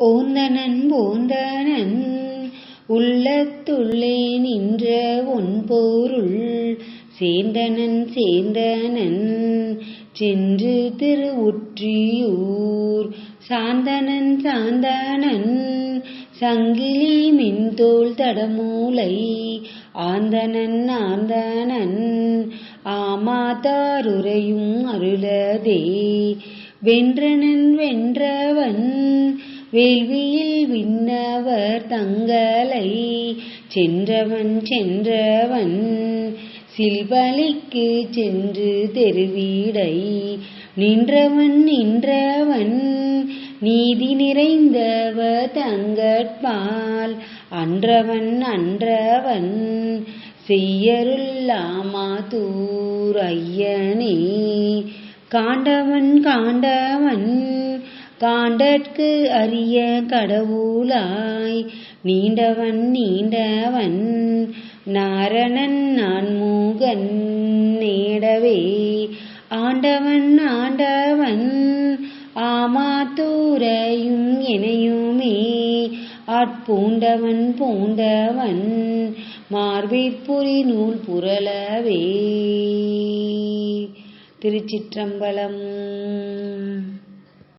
ஓந்தனன் போந்தனன் உள்ளத்துள்ளே நின்ற ஒன்பொருள் சேந்தனன் சேந்தனன் சென்று திருவுற்றியூர். சாந்தனன் சாந்தனன் சங்கிலி மின்தோல் தடமூலை. ஆந்தனன் ஆந்தனன் ஆமாதாருரையும் அருளதே. வென்றனன் வென்றவன் வேள்வியில் விண்ணவர் தங்களை சென்றவன் சென்றவன் சில்பலிக்கு சென்று தெருவீடை நின்றவன் நின்றவன் நீதி நிறைந்தவ தங்கட்பால் அன்றவன் அன்றவன் செய்யருள்ளாமாதூர் ஐயனே காண்டவன் காண்டவன் தாண்டற்கு அரிய கடவுளாய். நீண்டவன் நீண்டவன் நாரணன் நான்மூகன் நேடவே. ஆண்டவன் ஆண்டவன் ஆமாத்தூரையும் எனையுமே ஆட்பூண்டவன் பூண்டவன் மார்பிற்புரி நூல் புரளவே திருச்சிற்றம்பலம்.